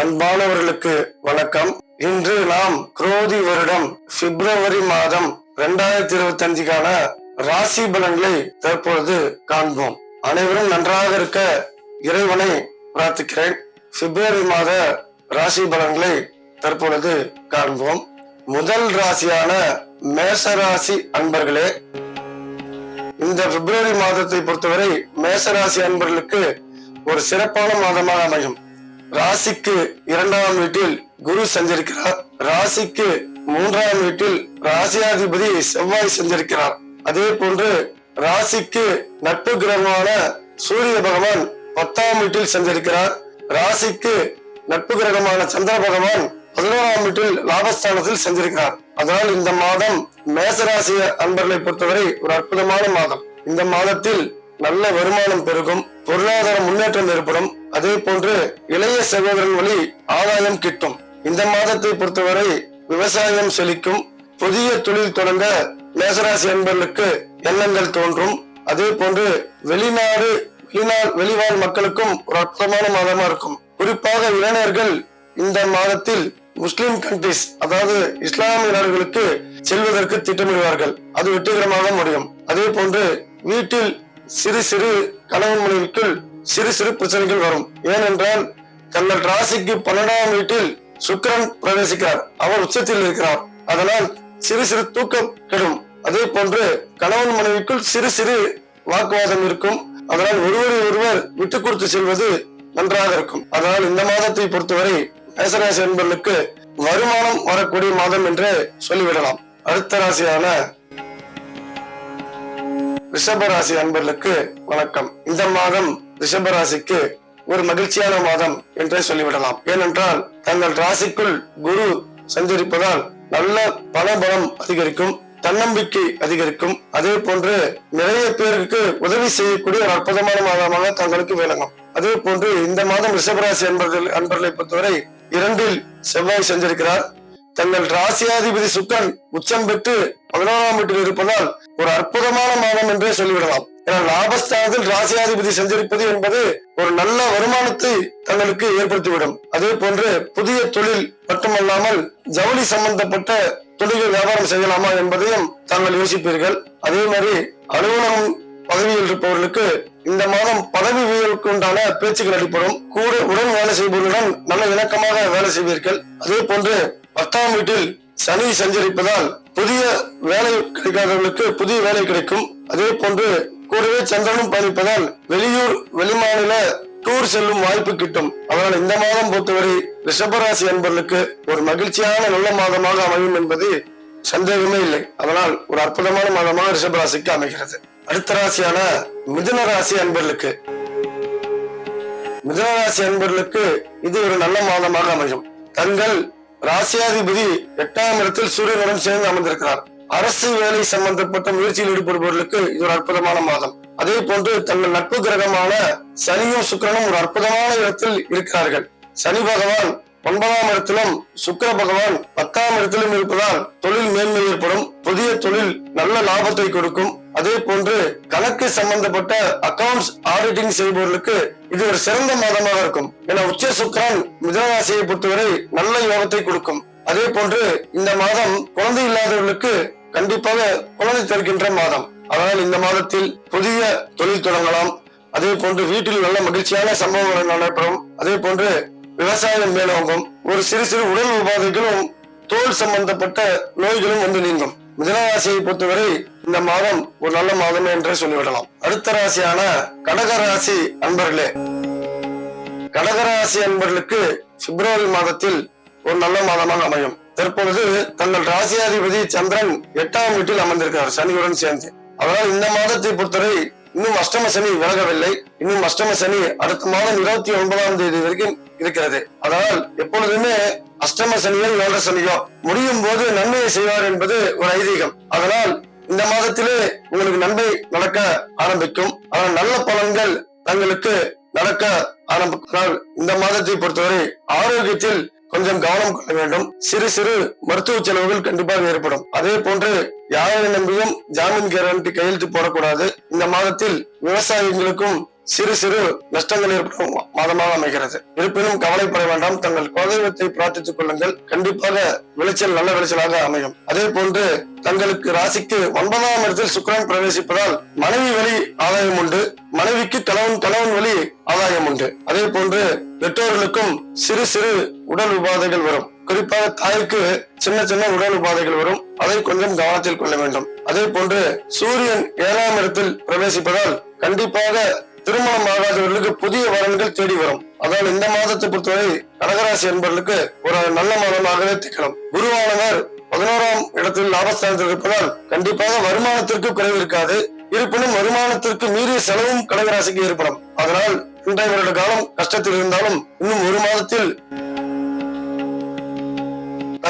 அன்பானவர்களுக்கு வணக்கம். இன்று நாம் குரோதி வருடம் பிப்ரவரி மாதம் இரண்டாயிரத்தி இருபத்தி அஞ்சுக்கான ராசி பலன்களை தற்பொழுது காண்போம். அனைவரும் நன்றாக இருக்க இறைவனை பிரார்த்திக்கிறேன். பிப்ரவரி மாத ராசி பலன்களை தற்பொழுது காண்போம். முதல் ராசியான மேச ராசி அன்பர்களே இந்த பிப்ரவரி மாதத்தை பொறுத்தவரை மேசராசி அன்பர்களுக்கு ஒரு சிறப்பான மாதமாக அமையும். ராசிக்கு இரண்டாம் வீட்டில் குரு சஞ்சரிக்கிறார். ராசிக்கு மூன்றாம் வீட்டில் ராசியாதிபதி செவ்வாய் சஞ்சரிக்கிறார். அதே போன்று ராசிக்கு நட்பு கிரகமான சூரிய பகவான் பத்தாம் வீட்டில் சஞ்சரிக்கிறார். ராசிக்கு நட்பு கிரகமான சந்திர பகவான் பதினோராம் வீட்டில் லாபஸ்தானத்தில் சஞ்சரிக்கிறார். அதனால் இந்த மாதம் மேசராசி அன்பர்களை பொறுத்தவரை ஒரு அற்புதமான மாதம். இந்த மாதத்தில் நல்ல வருமானம் பெருகும் பொருளாதார முன்னேற்றம் ஏற்படும் அதே போன்று இளைய சகோதரன் வழி ஆதாயம் கிட்டும். இந்த மாதத்தை பொறுத்தவரை விவசாயம் செழிக்கும். புதிய தொழில் தொடங்க மேசராசி அன்பர்களுக்கு எண்ணங்கள் தோன்றும். அதே போன்று வெளிநாடு வெளிநாள் வெளிவாழ் மக்களுக்கும் ஒரு அற்புதமான மாதமா இருக்கும். குறிப்பாக இளைஞர்கள் இந்த மாதத்தில் முஸ்லிம் கண்ட்ரிஸ் அதாவது இஸ்லாமிய நாடுகளுக்கு செல்வதற்கு திட்டமிடுவார்கள். அது வெற்றிகரமாக முடியும். அதே போன்று வீட்டில் சிறு சிறு கணவன் மனைவிக்குள் சிறு சிறு பிரச்சனைகள் வரும். ஏனென்றால் தங்கள் ராசிக்கு பன்னெண்டாம் வீட்டில் சுக்கிரன் பிரவேசிக்கிறார். அவர் உச்சத்தில் இருக்கிறார். அதனால் சிறு சிறு தூக்கம் கெடும். அதே போன்று கணவன் மனைவிக்குள் சிறு சிறு வாக்குவாதம் இருக்கும். அதனால் ஒருவரை ஒருவர் விட்டு கொடுத்து செல்வது நன்றாக இருக்கும். அதனால் இந்த மாதத்தை பொறுத்தவரை மேசராசி என்பவர்களுக்கு வருமானம் வரக்கூடிய மாதம் என்று சொல்லிவிடலாம். அடுத்த ராசியான ரிஷப ராசி அன்பர்களுக்கு வணக்கம். இந்த மாதம் ரிஷப ராசிக்கு ஒரு மகிழ்ச்சியான மாதம் என்றே சொல்லிவிடலாம். ஏனென்றால் தங்கள் ராசிக்குள் குரு சஞ்சரிப்பதால் நல்ல பணபலம் அதிகரிக்கும் தன்னம்பிக்கை அதிகரிக்கும். அதே போன்று நிறைய பேருக்கு உதவி செய்யக்கூடிய ஒரு அற்புதமான மாதமாக தங்களுக்கு விளங்கும். அதே போன்று இந்த மாதம் ரிஷபராசி என்பதில் அன்பர்களை பொறுத்தவரை இரண்டில் செவ்வாய் சஞ்சரிக்கிறார். தங்கள் ராசியாதிபதி சுக்கன் உச்சம் பெற்று பதினோராம் வீட்டில் இருப்பதால் ஒரு அற்புதமான மாதம் என்றே சொல்லிவிடலாம். ஏன்னா லாபஸ்தானத்தில் ராசியாதிபதி சஞ்சரிப்பது என்பது ஒரு நல்ல வருமானத்தை தங்களுக்கு ஏற்படுத்திவிடும். அதே போன்று புதிய தொழில் மட்டுமல்லாமல் ஜவுளி சம்பந்தப்பட்ட தொழில்கள் வியாபாரம் செய்யலாமா என்பதையும் தாங்கள் யோசிப்பீர்கள். அதே மாதிரி அலுவலகம் பதவியில் இருப்பவர்களுக்கு இந்த மாதம் பதவி உயர்வுக்கு உண்டான பேச்சுக்கள் அடிப்படும் கூட உடன் வேலை செய்பவர்களுடன் நல்ல இணக்கமாக வேலை செய்வீர்கள். அதே போன்று பத்தாம் வீட்டில் சனி சஞ்சரிப்பதால் புதிய வேலை கிடைக்காதவர்களுக்கு புதிய வேலை கிடைக்கும். அதே போன்று கூடவே சந்திரனும் பயணிப்பதால் வெளியூர் வெளிமாநில டூர் செல்லும் வாய்ப்பு கிட்டும். அதனால் இந்த மாதம் பொறுத்தவரை ரிஷபராசி என்பவர்களுக்கு ஒரு மகிழ்ச்சியான நல்ல மாதமாக அமையும் என்பது சந்தேகமே இல்லை. அதனால் ஒரு அற்புதமான மாதமாக ரிஷபராசிக்கு அமைகிறது. அடுத்த ராசியான மிதுன ராசி அன்பர்களுக்கு. மிதுன ராசி அன்பர்களுக்கு இது ஒரு நல்ல மாதமாக அமையும். தங்கள் ராசியாதிபதி எட்டாம் இடத்தில் சூரியனுடன் சேர்ந்து அமர்ந்திருக்கிறார். அரசு வேலை சம்பந்தப்பட்ட முயற்சியில் ஈடுபடுபவர்களுக்கு இது ஒரு அற்புதமான மாதம். அதே போன்று தங்கள் நட்பு கிரகமான சனியும் சுக்கிரனும் ஒரு அற்புதமான இடத்தில் இருக்கிறார்கள். சனி பகவான் ஒன்பதாம் இடத்திலும் சுக்கர பகவான் பத்தாம் இடத்திலும் இருப்பதால் தொழில் மேன்மை ஏற்படும். புதிய தொழில் நல்ல லாபத்தை கொடுக்கும். அதே போன்று கணக்கு சம்பந்தப்பட்ட அக்கவுண்ட்ஸ் ஆடிட்டிங் செய்பவர்களுக்கு இது ஒரு சிறந்த மாதமாக இருக்கும். என உச்ச சுக்கரன் மிதனராசியை பொறுத்தவரை நல்ல யோகத்தை கொடுக்கும். அதே போன்று இந்த மாதம் குழந்தை இல்லாதவர்களுக்கு கண்டிப்பாக குழந்தை தருகின்ற மாதம். அதனால் இந்த மாதத்தில் புதிய தொழில் தொடங்கலாம். அதே போன்று வீட்டில் நல்ல மகிழ்ச்சியான சம்பவங்கள் நடைபெறும். அதே போன்று விவசாயம் மேலோங்கும் ஒரு சிறு சிறு உடல் உபாதைகளும் தோல் சம்பந்தப்பட்ட நோய்களும் வந்து நீங்கும். மிதனராசியை பொறுத்தவரை இந்த மாதம் ஒரு நல்ல மாதம் என்றே சொல்லிவிடலாம். அடுத்த ராசியான கடகராசி அன்பர்களே. கடகராசி அன்பர்களுக்கு பிப்ரவரி மாதத்தில் ஒரு நல்ல மாதமாக அமையும். தற்பொழுது தங்கள் ராசியாதிபதி சந்திரன் எட்டாம் வீட்டில் அமர்ந்திருக்கிறார் சனியுடன் சேர்ந்து. அதனால் இந்த மாதத்தை பொறுத்தவரை இன்னும் அஷ்டம சனி விலகவில்லை. இன்னும் அஷ்டம சனி அடுத்த மாதம் இருபத்தி ஒன்பதாம் தேதி வரைக்கும் இருக்கிறது. அதனால் எப்பொழுதுமே அஷ்டம சனியோ ஏழரை சனியோ முடியும் போது நன்மையை செய்வார் என்பது ஒரு ஐதீகம். அதனால் இந்த மாதத்திலே உங்களுக்கு நன்மை நடக்க ஆரம்பிக்கும். ஆனால் நல்ல பலன்கள் தங்களுக்கு நடக்க ஆரம்பித்தால் இந்த மாதத்தை பொறுத்தவரை ஆரோக்கியத்தில் கொஞ்சம் கவனம் கொள்ள வேண்டும். சிறு சிறு மருத்துவ செலவுகள் கண்டிப்பாக ஏற்படும். அதே போன்று யாரை நம்பியும் ஜாமீன் கேரண்டி கையெழுத்து போடக்கூடாது. இந்த மாதத்தில் விவசாயிகளுக்கும் சிறு சிறு நஷ்டங்கள் ஏற்படும் மாதமாக அமைகிறது. இருப்பினும் கவலைப்பட வேண்டாம். தங்கள் குலதெய்வத்தை பிரார்த்தித்துக் கொள்ளுங்கள். கண்டிப்பாக விளைச்சல் நல்ல விளைச்சலாக அமையும். அதே போன்று தங்களுக்கு ராசிக்கு ஒன்பதாம் இடத்தில் சுக்கரன் பிரவேசிப்பதால் மனைவி வழி ஆதாயம் உண்டு. மனைவிக்கு கணவன் கணவன் வழி ஆதாயம் உண்டு. அதே போன்று பெற்றோர்களுக்கும் சிறு சிறு உடல் உபாதைகள் வரும். குறிப்பாக தாய்க்கு சின்ன சின்ன உடல் உபாதைகள் வரும். அதை கொஞ்சம் கவனத்தில் கொள்ள வேண்டும். அதே போன்று சூரியன் ஏழாம் இடத்தில் பிரவேசிப்பதால் கண்டிப்பாக திருமணம் ஆகாதவர்களுக்கு புதிய வரன்கள் தேடி வரும். அதனால் இந்த மாதத்தை பொறுத்தவரை கடகராசி என்பவர்களுக்கு ஒரு நல்ல மாதமாகவே திகழும். குருவானவர் பதினோராம் இடத்தில் லாபஸ்தானத்தில் இருப்பதால் கண்டிப்பாக வருமானத்திற்கு குறைவு இருக்காது. இருப்பினும் வருமானத்திற்கு மீறிய செலவும் கடகராசிக்கு ஏற்படும். அதனால் இன்றைய வருட காலம் கஷ்டத்தில் இருந்தாலும் இன்னும் ஒரு மாதத்தில்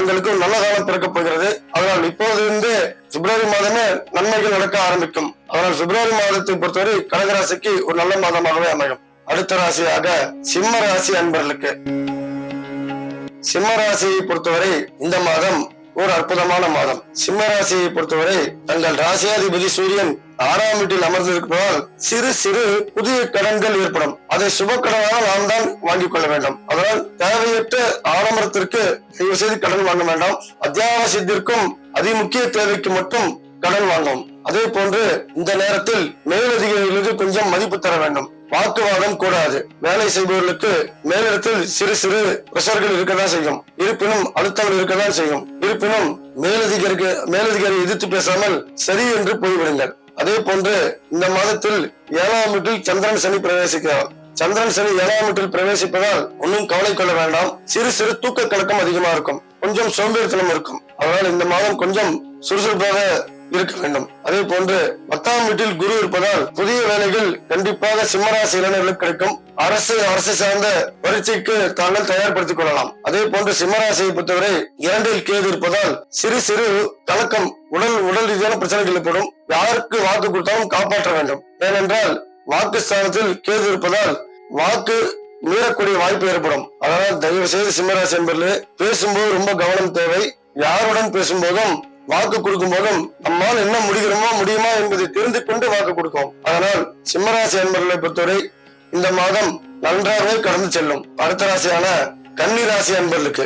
தங்களுக்கு நல்ல காலம் பிறக்கப் போகிறது. அதனால் இப்போதிருந்து பிப்ரவரி மாதமே நன்மைகள் நடக்க ஆரம்பிக்கும். அதனால் பிப்ரவரி மாதத்தை பொறுத்தவரை கடகராசிக்கு ஒரு நல்ல மாதமாகவே அமையும். அடுத்த ராசியாக சிம்ம ராசி அன்பர்களுக்கு. சிம்ம ராசியை பொறுத்தவரை இந்த மாதம் ஒரு அற்புதமான மாதம். சிம்ம ராசியை பொறுத்தவரை தங்கள் ராசியாதிபதி சூரியன் ஆறாம் வீட்டில் அமர்ந்திருப்பதால் சிறு சிறு புதிய கடன்கள் ஏற்படும். அதை சுப கடனாக நாம் தான் வாங்கிக் கொள்ள வேண்டும். அதனால் தேவையற்ற ஆடம்பரத்திற்கு தயவு செய்து கடன் வாங்க வேண்டாம். அத்தியாவசியத்திற்கும் அதிமுக்கிய தேவைக்கு மட்டும் கடன் வாங்கும் அதே போன்று இந்த நேரத்தில் மேலதிகாரிகளுக்கு கொஞ்சம் மதிப்பு தர வேண்டும். வாக்குவாதம் கூடாது. வேலை செய்பவர்களுக்கு மேலிடத்தில் சிறு சிறு பிரஷர்கள் இருக்கதான் செய்யும். இருப்பினும் அழுத்தங்கள் இருக்கதான் செய்யும். இருப்பினும் மேலதிகாரிக்கு மேலதிகாரி எதிர்த்து பேசாமல் சரி என்று போய்விடுங்கள். அதே போன்று இந்த மாதத்தில் ஏழாம் வீட்டில் சந்திரன் சனி பிரவேசிக்கிறார். சந்திரன் சனி ஏழாம் வீட்டில் பிரவேசிப்பதால் ஒன்றும் கவலை கொள்ள வேண்டாம். சிறு சிறு தூக்க கலக்கம் அதிகமா இருக்கும். கொஞ்சம் சோம்பேறித்தனம் இருக்கும். அதனால் இந்த மாதம் கொஞ்சம் சுறுசுறுப்பாக இருக்க வேண்டும். அதே போன்று பத்தாம் வீட்டில் குரு இருப்பதால் புதிய வேலைகள் கண்டிப்பாக சிம்மராசி இளைஞர்களுக்கு கிடைக்கும். அரசு அரசு சார்ந்த பரீட்சைக்கு தாங்கள் தயார்படுத்திக் கொள்ளலாம். அதே போன்று சிம்மராசியை பொறுத்தவரை இரண்டில் கேது இருப்பதால் சிறு சிறு கலக்கம் உடல் உடல் ரீதியான பிரச்சனைகள் ஏற்படும். யாருக்கு வாக்கு கொடுத்தாலும் காப்பாற்ற வேண்டும். ஏனென்றால் வாக்கு ஸ்தானத்தில் கேது இருப்பதால் வாக்கு மீறக்கூடிய வாய்ப்பு ஏற்படும். அதனால் தயவு செய்து சிம்மராசி என்பதில் பேசும்போது ரொம்ப கவனம் தேவை. யாருடன் பேசும்போதும் வாக்கு கொடுக்கும் போதும் நம்மால் என்ன முடிகிறோமோ முடியுமா என்பதை தெரிந்து கொண்டு வாக்கு கொடுக்கும். அதனால் சிம்மராசி என்பர்களை பொறுத்தவரை இந்த மாதம் நன்றாகவே கடந்து செல்லும். அடுத்த ராசியான கன்னி ராசி அன்பர்களுக்கு.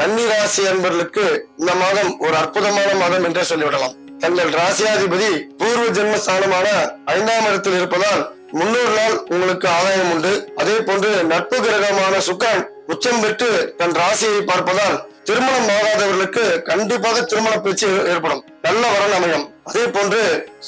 கன்னி ராசி அன்பர்களுக்கு இந்த மாதம் ஒரு அற்புதமான மாதம் என்றே சொல்லிவிடலாம். தங்கள் ராசியாதிபதி பூர்வ ஜென்ம ஸ்தானமான ஐந்தாம் இடத்தில் இருப்பதால் முன்னூறு நாள் உங்களுக்கு ஆதாயம் உண்டு. அதே போன்று நட்பு கிரகமான சுக்கரன் உச்சம் பெற்று தன் ராசியை பார்ப்பதால் திருமணம் ஆகாதவர்களுக்கு கண்டிப்பாக திருமண பேச்சு ஏற்படும். நல்ல வரன் அமையும். அதே போன்று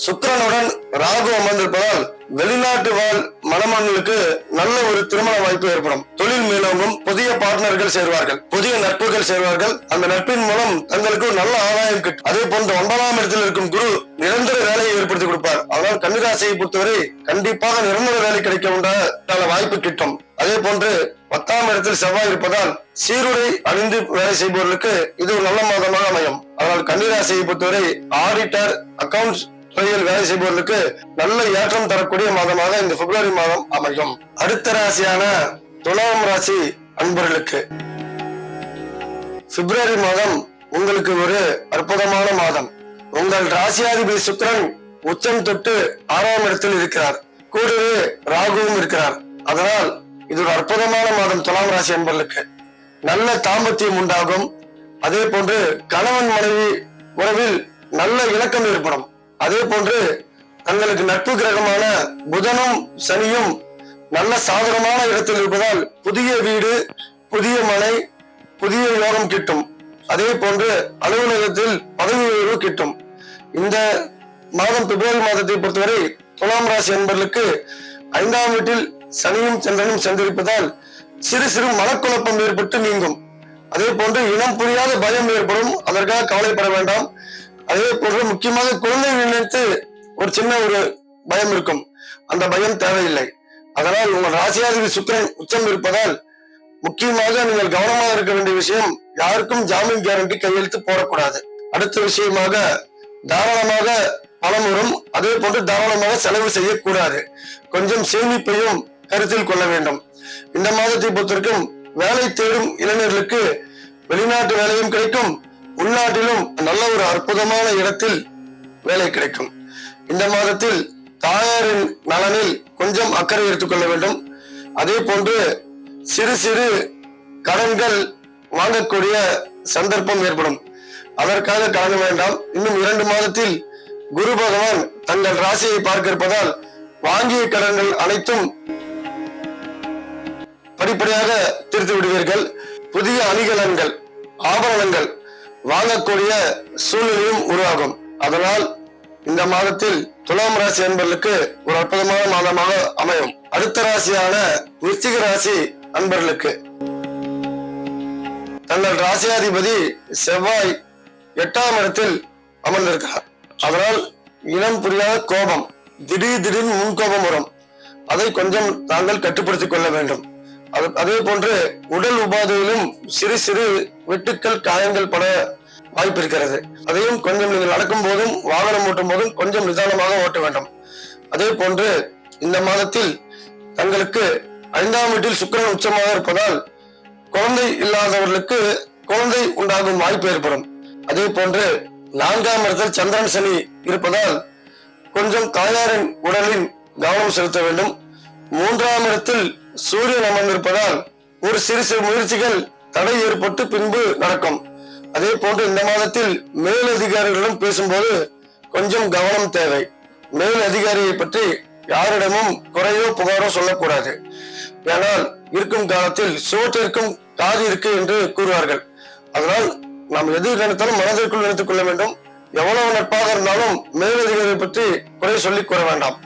சுக்கரனுடன் ராகு அமர்ந்திருப்பதால் வெளிநாட்டு வாழ் மணமகளுக்கு நல்ல ஒரு திருமண வாய்ப்பு ஏற்படும். தொழில் மேலோங்கும் புதிய பார்ட்னர்கள் சேர்வார்கள். புதிய நட்புகள் சேர்வார்கள். அந்த நட்பின் மூலம் தங்களுக்கு ஒரு நல்ல ஆதாயம் கிட்டும் அதே போன்று ஒன்பதாம் இடத்தில் இருக்கும் குரு நிரந்தர வேலையை ஏற்படுத்தி கொடுப்பார். அதனால் கன்னிராசியை பொறுத்தவரை கண்டிப்பாக நிரந்தர வேலை கிடைக்க உண்டான வாய்ப்பு கிட்டும். அதே போன்று பத்தாம் இடத்தில் செவ்வாய் இருப்பதால் சீருடை அணிந்து வேலை செய்பவர்களுக்கு இது ஒரு நல்ல மாதமாக அமையும். அதனால் கன்னிராசியை பொறுத்தவரை ஆடிட்டர் அக்கவுண்ட்ஸ் துறையில் வேலை செய்பவர்களுக்கு நல்ல ஏற்றம் தரக்கூடிய மாதமாக இந்த பிப்ரவரி மாதம் அமையும். அடுத்த ராசியான துலாம் ராசி அன்பர்களுக்கு. பிப்ரவரி மாதம் உங்களுக்கு ஒரு அற்புதமான மாதம். உங்கள் ராசியாதிபதி சுக்கரன் உச்சம் தொட்டு ஆறாம் இடத்தில் இருக்கிறார். கூடவே ராகுவும் இருக்கிறார். அதனால் இது ஒரு அற்புதமான மாதம் துலாம் ராசி அன்பர்களுக்கு. நல்ல தாம்பத்தியம் உண்டாகும். அதே போன்று கணவன் மனைவி உறவில் நல்ல இணக்கம் ஏற்படும். அதே போன்று தங்களுக்கு நட்பு கிரகமான புதனும் சனியும் நல்ல சாதகமான இடத்தில் இருப்பதால் புதிய வீடு புதிய மனை புதிய யோகம் கிட்டும். அதே போன்று அலுவலகத்தில் பதவி உயர்வு கிட்டும். இந்த மாதம் பிப்ரவரி மாதத்தை பொறுத்தவரை துலாம் ராசி என்பவர்களுக்கு ஐந்தாம் வீட்டில் சனியும் சந்திரனும் சந்திருப்பதால் சிறு சிறு மனக்குழப்பம் ஏற்பட்டு நீங்கும். அதே போன்று இனம் புரியாத பயம் ஏற்படும். அதற்காக கவலைப்பட வேண்டாம். அதே போன்று முக்கியமாக குழந்தைகள் நினைத்து ஒரு சின்ன ஒரு பயம் இருக்கும். அந்த பயம் தேவையில்லை. அதனால் உங்கள் ராசியாதிபதி சுக்கிரன் உச்சம் இருப்பதால் முக்கியமாக நீங்கள் கவனமாக இருக்க வேண்டிய விஷயம் யாருக்கும் ஜாமீன் கேரண்டி கையெழுத்து போடக்கூடாது. அடுத்த விஷயமாக தாராளமாக பணம் வரும். அதே போன்று தாராளமாக செலவு செய்யக்கூடாது. கொஞ்சம் சேமிப்பையும் கருத்தில் கொள்ள வேண்டும். இந்த மாதத்தை பொறுத்தவரைக்கும் வேலை தேடும் இளைஞர்களுக்கு வெளிநாட்டு வேலையும் கிடைக்கும். உள்நாட்டிலும் நல்ல ஒரு அற்புதமான இடத்தில் வேலை கிடைக்கும். இந்த மாதத்தில் தாயாரின் நலனில் கொஞ்சம் அக்கறை எடுத்துக்கொள்ள வேண்டும். அதே போன்று சிறு சிறு கடன்கள் வாங்கக்கூடிய சந்தர்ப்பம் ஏற்படும். அதற்காக கலங்க வேண்டாம். இன்னும் இரண்டு மாதத்தில் குரு பகவான் தங்கள் ராசியை பார்க்க இருப்பதால் வாங்கிய கடன்கள் அனைத்தும் படிப்படியாக தீர்த்து விடுவீர்கள். புதிய அணிகலன்கள் ஆபரணங்கள் வாங்கக்கூடிய சூழ்நிலையும் உருவாகும். அதனால் இந்த மாதத்தில் துலாம் ராசி அன்பர்களுக்கு ஒரு அற்புதமான மாதமாக அமையும். அடுத்த ராசியான விருச்சிக ராசி அன்பர்களுக்கு. தங்கள் ராசியாதிபதி செவ்வாய் எட்டாம் இடத்தில் அமர்ந்திருக்கிறார். அதனால் இனம் புரியாத கோபம் திடீர் திடீர்னு முன்கோபம் வரும். அதை கொஞ்சம் தாங்கள் கட்டுப்படுத்திக் கொள்ள வேண்டும். அது அதே போன்று உடல் உபாதையிலும் சிறு சிறு வெட்டுக்கள் காயங்கள் பட வாய்ப்பு இருக்கிறது. அதையும் கொஞ்சம் நீங்கள் நடக்கும் போதும் வாகனம் ஓட்டும் போதும் கொஞ்சம் நிதானமாக ஓட்ட வேண்டும். அதே போன்று இந்த மாதத்தில் தங்களுக்கு ஐந்தாம் வீட்டில் சுக்கரன் உச்சமாக இருப்பதால் குழந்தை இல்லாதவர்களுக்கு குழந்தை உண்டாகும் வாய்ப்பு ஏற்படும். அதே போன்று நான்காம் இடத்தில் சந்திரன் சனி இருப்பதால் கொஞ்சம் தாயாரின் உடலின் கவனம் செலுத்த வேண்டும். மூன்றாம் இடத்தில் சூரியன் அமர்ந்திருப்பதால் ஒரு சிறு சிறு முயற்சிகள் தடை ஏற்பட்டு பின்பு நடக்கும். அதே போன்று இந்த மாதத்தில் மேல் அதிகாரிகளிடம் பேசும்போது கொஞ்சம் கவனம் தேவை. மேல் அதிகாரியை பற்றி யாரிடமும் குறையோ புகாரோ சொல்லக்கூடாது. ஏனால் இருக்கும் காலத்தில் சோற்றிற்கும் காது இருக்கு என்று கூறுவார்கள். அதனால் நாம் எது நினைத்தாலும் மனதிற்குள் நினைத்துக் கொள்ள வேண்டும். எவ்வளவு நட்பாக இருந்தாலும் மேலதிகாரியை பற்றி குறை சொல்லி கூற வேண்டாம்.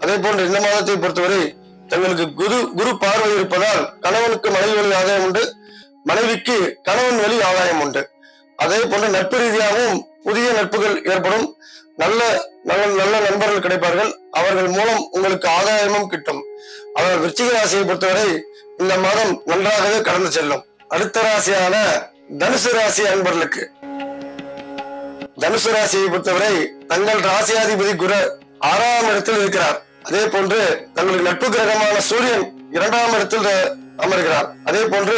அதே போன்று இந்த மாதத்தை பொறுத்தவரை தங்களுக்கு குரு குரு பார்வை இருப்பதால் கணவனுக்கு மனைவி வழி ஆதாயம் உண்டு. மனைவிக்கு கணவன் வழி ஆதாயம் உண்டு. அதே போன்று நட்பு ரீதியாகவும் புதிய நட்புகள் ஏற்படும். நல்ல நல்ல நல்ல நண்பர்கள் கிடைப்பார்கள். அவர்கள் மூலம் உங்களுக்கு ஆதாயமும் கிட்டும். அவர் விருச்சிக ராசியை பொறுத்தவரை இந்த மாதம் நன்றாகவே கடந்து செல்லும். அடுத்த ராசியான தனுசு ராசி அன்பர்களுக்கு. தனுசு ராசியை பொறுத்தவரை தங்கள் ராசியாதிபதி குரு ஆறாம் இடத்தில் இருக்கிறார். அதே போன்று தங்களுக்கு நட்பு கிரகமான சூரியன் இரண்டாம் இடத்தில் அமர்கிறார். அதே போன்று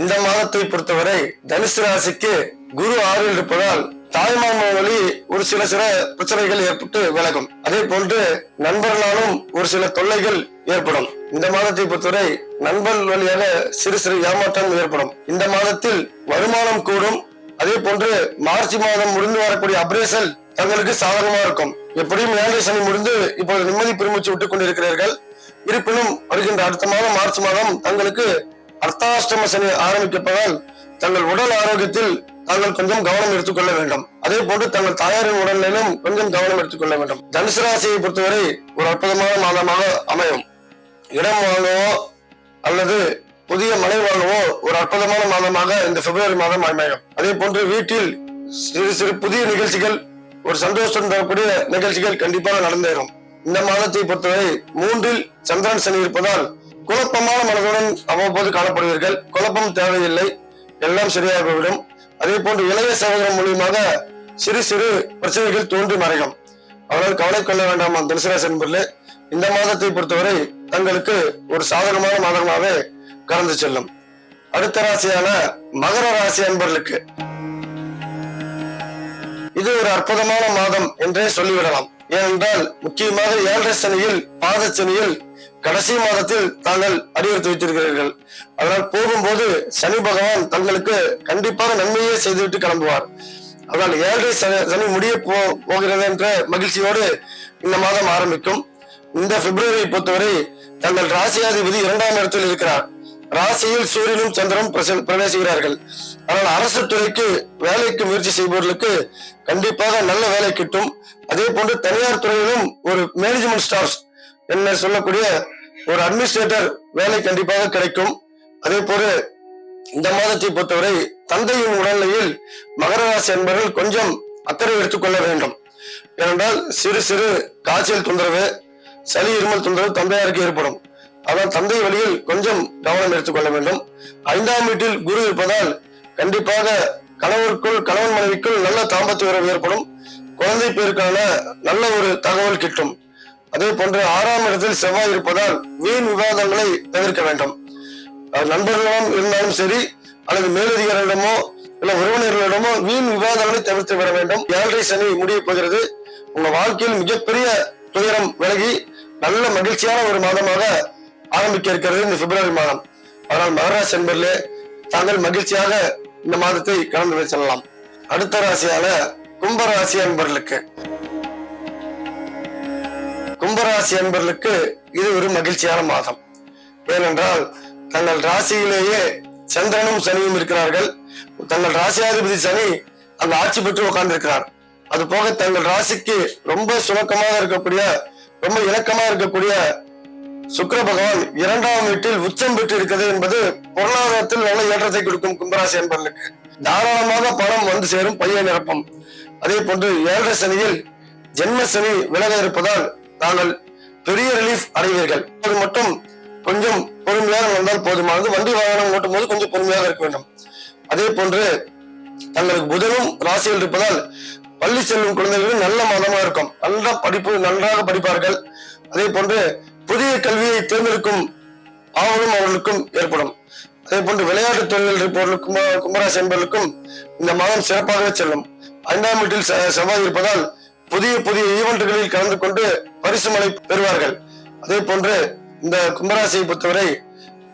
இந்த மாதத்தை பொறுத்தவரை தனுசு ராசிக்கு குரு ஆறில் இருப்பதால் தாய்மாமா வழி ஒரு சில சில பிரச்சனைகள் ஏற்பட்டு விலகும். அதே போன்று நண்பர்களாலும் ஒரு சில தொல்லைகள் ஏற்படும். இந்த மாதத்தை பொறுத்தவரை நண்பர் வழியாக சிறு சிறு ஏமாற்றம் ஏற்படும். இந்த மாதத்தில் வருமானம் கூடும். அதே போன்று மார்ச் மாதம் முடிந்து வரக்கூடிய அப்ரேசல் தங்களுக்கு சாதகமா இருக்கும். எப்படியும் ஏழரை சனி முடிந்து இப்போது நிம்மதி பெருமிச்சு விட்டுக் கொண்டிருக்கிறீர்கள். இருப்பினும் வருகின்ற அடுத்த மாதம் மார்ச் மாதம் தங்களுக்கு அர்த்தாஷ்டம சனி ஆரம்பிக்கப்பதால் தங்கள் உடல் ஆரோக்கியத்தில் தாங்கள் கொஞ்சம் கவனம் எடுத்துக்கொள்ள வேண்டும். அதே போன்று தங்கள் தாயாரின் உடல்நிலையிலும் கொஞ்சம் கவனம் எடுத்துக்கொள்ள வேண்டும். தனுசு ராசியை பொறுத்தவரை ஒரு அற்புதமான மாதமாக அமையும். இடம் வாங்கவோ அல்லது புதிய மலை வாங்கவோ ஒரு அற்புதமான மாதமாக இந்த பிப்ரவரி மாதம் அமையும். அதே போன்று வீட்டில் சிறு சிறு புதிய நிகழ்ச்சிகள் ஒரு சந்தோஷம் தரக்கூடிய நிகழ்ச்சிகள் கண்டிப்பாக நடந்தேறும். இந்த மாதத்தை பொறுத்தவரை மூன்றில் சந்திரன் சனி இருப்பதால் குழப்பமான மனதுடன் அவ்வப்போது காணப்படுவீர்கள். குழப்பம் தேவையில்லை. எல்லாம் சரியாகிவிடும் அதே போன்று இளைய சகோதரம் மூலியமாக சிறு சிறு பிரச்சனைகள் தோன்றி மறையும். அவரால் கவலை கொள்ள வேண்டாம் தனுசராசி என்பதில் இந்த மாதத்தை பொறுத்தவரை தங்களுக்கு ஒரு சாதகமான மாதமாகவே கடந்து செல்லும். அடுத்த ராசியான மகர ராசி அன்பர்களுக்கு இது ஒரு அற்புதமான மாதம் என்றே சொல்லிவிடலாம். ஏனென்றால் முக்கியமாக ஏழரை சனியில் பாத சனியில் கடைசி மாதத்தில் தாங்கள் அடியெடுத்து வைத்திருக்கிறீர்கள். அதனால் போகும்போது சனி பகவான் தங்களுக்கு கண்டிப்பாக நன்மையே செய்துவிட்டு கிளம்புவார். அதனால் ஏழரை சனி முடிய போ போகிறது என்ற மகிழ்ச்சியோடு இந்த மாதம் ஆரம்பிக்கும். இந்த பிப்ரவரி பொறுத்தவரை தங்கள் ராசியாதிபதி இரண்டாம் இடத்தில் இருக்கிறார். ராசியில் சூரியனும் சந்திரனும் பிரச- பிரவேசிக்கிறார்கள். ஆனால் அரசு துறைக்கு வேலைக்கு முயற்சி செய்பவர்களுக்கு கண்டிப்பாக நல்ல வேலை கிட்டும். அதே போன்று தனியார் துறையிலும் ஒரு மேனேஜ்மெண்ட் ஸ்டாஃப்ஸ் என்ன சொல்லக்கூடிய ஒரு அட்மினிஸ்ட்ரேட்டர் வேலை கண்டிப்பாக கிடைக்கும். அதே போல இந்த மாதத்தை பொறுத்தவரை தந்தையின் உடல்நிலையில் மகர ராசி என்பவர்கள் கொஞ்சம் அக்கறை எடுத்துக்கொள்ள வேண்டும். ஏனென்றால் சிறு சிறு காய்ச்சல் தொந்தரவு சளி இருமல் தொந்தரவு தந்தையாருக்கு ஏற்படும். ஆனால் தந்தை வழியில் கொஞ்சம் கவனம் எடுத்துக்கொள்ள வேண்டும். ஐந்தாம் வீட்டில் குரு இருப்பதால் கண்டிப்பாக கணவருக்குள் கணவன் மனைவிக்குள் நல்ல தாம்பத்திய உறவு ஏற்படும். குழந்தை பேருக்கான நல்ல ஒரு தகவல் கிட்டும். அதே போன்று ஆறாம் இடத்தில் செவ்வாய் இருப்பதால் வீண் விவாதங்களை தவிர்க்க வேண்டும். நண்பர்களிடம் இருந்தாலும் சரி அல்லது மேலதிகாரிடமோ இல்ல உறவினர்களிடமோ வீண் விவாதங்களை தவிர்த்து விட வேண்டும். ஏழரை சனி முடிய போகிறது. உங்க வாழ்க்கையில் மிகப்பெரிய துயரம் விலகி நல்ல மகிழ்ச்சியான ஒரு மாதமாக ஆரம்பிக்க இருக்கிறது இந்த பிப்ரவரி மாதம். ஆனால் மகராஜ் என்பதிலே தாங்கள் மகிழ்ச்சியாக இந்த மாதத்தை கடந்து செல்லலாம். அடுத்த ராசியால கும்பராசி அன்பர்களுக்கு. கும்பராசி அன்பர்களுக்கு இது ஒரு மகிழ்ச்சியான மாதம். ஏனென்றால் தங்கள் ராசியிலேயே சந்திரனும் சனியும் இருக்கிறார்கள். தங்கள் ராசியாதிபதி சனி அந்த ஆட்சி பெற்று உட்கார்ந்திருக்கிறார். அது போக தங்கள் ராசிக்கு ரொம்ப சுணக்கமாக இருக்கக்கூடிய ரொம்ப இணக்கமா இருக்கக்கூடிய சுக்கர பகவான் இரண்டாம் வீட்டில் உச்சம் பெற்று இருக்கிறது என்பது பொருளாதாரத்தில் நல்ல ஏற்றத்தை கொடுக்கும் கும்பராசி என்பவர்களுக்கு. தாராளமாக பணம் வந்து சேரும் பைய நிரப்பம் அதே போன்று ஏழரை சனியில் ஜென்ம சனி விலக இருப்பதால் தாங்கள் பெரிய ரிலீஃப் அடைவீர்கள். அது மட்டும் கொஞ்சம் பொறுமையாக வந்தால் போதுமானது. வண்டி வாகனம் ஓட்டும் போது கொஞ்சம் பொறுமையாக இருக்க வேண்டும். அதே போன்று தங்களுக்கு புதனும் ராசியில் இருப்பதால் பள்ளி செல்லும் குழந்தைகளுக்கு நல்ல மாதமா இருக்கும். நல்ல படிப்பு நன்றாக படிப்பார்கள். அதே போன்று புதிய கல்வியை தேர்ந்தெடுக்கும் ஆவலும் அவர்களுக்கும் ஏற்படும். அதே போன்று விளையாட்டு தொழில் இருப்பவர்களுக்கும் கும்ப- கும்பராசி என்பவர்களுக்கும் இந்த மாதம் சிறப்பாகவே செல்லும். ஐந்தாம் வீட்டில் செ- செவ்வாய் இருப்பதால் புதிய புதிய ஈவெண்ட்டுகளில் கலந்து கொண்டு பரிசு மழை பெறுவார்கள். அதே போன்று இந்த கும்பராசியை பொறுத்தவரை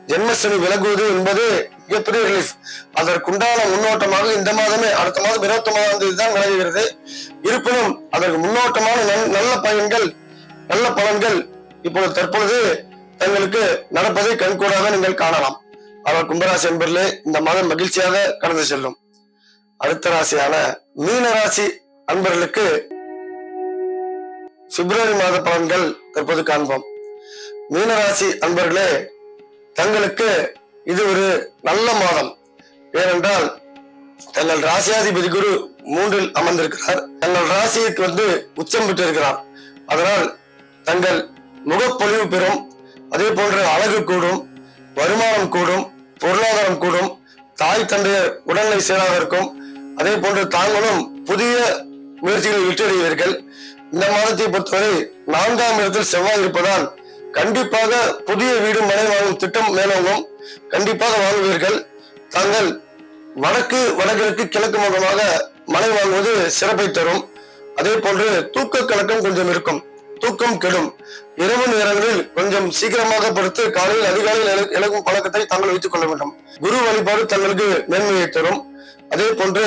ஜென்மசனி விலகுவது என்பது மிகப்பெரிய ரிலீஃப் அதற்குண்டான முன்னோட்டமாக இந்த மாதமே அடுத்த மாதம் இருபத்தி ஒன்பதாம் தேதி தான் விலகுகிறது இருப்பினும் அதற்கு முன்னோட்டமான நல்ல பயன்கள் நல்ல பலன்கள் இப்பொழுது தற்பொழுது தங்களுக்கு நடப்பதை கண்கூடாக நீங்கள் காணலாம். அவர் கும்பராசி என்பதிலே இந்த மாதம் மகிழ்ச்சியாக கடந்து செல்லும். அடுத்த ராசியான மீன ராசி அன்பர்களுக்கு பிப்ரவரி மாத பலன்கள் தற்போது காண்போம். மீனராசி அன்பர்களே தங்களுக்கு இது ஒரு நல்ல மாதம். ஏனென்றால் தங்கள் ராசியாதிபதி குரு மூன்றில் அமர்ந்திருக்கிறார். தங்கள் ராசிக்கு வந்து உச்சம் பெற்றிருக்கிறார். அதனால் தங்கள் முகப்பொழிவு பெறும். அதே போன்று அழகு கூடும் வருமானம் கூடும் பொருளாதாரம் கூடும் தாய் தந்தையர் உடல்நிலை சீராக இருக்கும். அதே போன்று தாங்களும் புதிய முயற்சிகளில் வெற்றியடைவீர்கள். இந்த மாதத்தை பொறுத்தவரை நான்காம் இடத்தில் செவ்வாய் இருப்பதால் கண்டிப்பாக புதிய வீடு மனை வாங்கும் திட்டம் மேலோங்கும். கண்டிப்பாக வாங்குவீர்கள். தாங்கள் வடக்கு வடகிழக்கு கிழக்கு முகமாக மனை வாங்குவது சிறப்பை தரும். அதே போன்று தூக்க கலக்கம் கொஞ்சம் இருக்கும். தூக்கம் கெடும். இரவு நேரங்களில் கொஞ்சம் சீக்கிரமாக படுத்து காலையில் அதிகாலையில் இழக்கும் பழக்கத்தை தாங்கள் வைத்துக் கொள்ள வேண்டும். குரு வழிபாடு தங்களுக்கு மேன்மையை தரும். அதே போன்று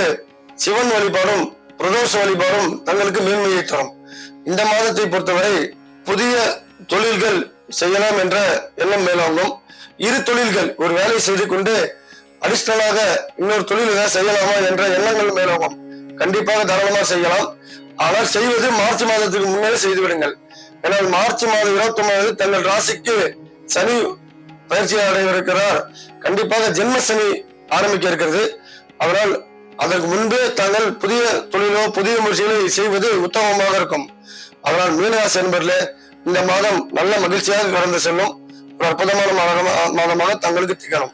சிவன் வழிபாடும் பிரதோஷ வழிபாடும் தங்களுக்கு மேன்மையை தரும். இந்த மாதத்தை பொறுத்தவரை புதிய தொழில்கள் செய்யலாம் என்ற எண்ணம் மேலோங்கும் இரு தொழில்கள் ஒரு வேலை செய்து கொண்டு அடிஷ்னலாக இன்னொரு தொழில் ஏதாவது செய்யலாமா என்ற எண்ணங்கள் மேலாகும். கண்டிப்பாக தாராளமாக செய்யலாம். ஆனால் செய்வது மார்ச் மாதத்துக்கு முன்னே செய்து விடுங்கள். எனவே மார்ச் மாதம் இருபத்தி ஒன்பது தங்கள் ராசிக்கு சனி பயிற்சி அடைவிருக்கிறார் கண்டிப்பாக ஜென்ம சனி ஆரம்பிக்க இருக்கிறது. அதனால் அதற்கு முன்பே தாங்கள் புதிய தொழிலோ புதிய முயற்சிகளை செய்வது உத்தமமாக இருக்கும். அதனால் மீனராசி என்பர்களே இந்த மாதம் நல்ல மகிழ்ச்சியாக கடந்து செல்லும் ஒரு அற்புதமான மாதமாக தங்களுக்கு திகழும்.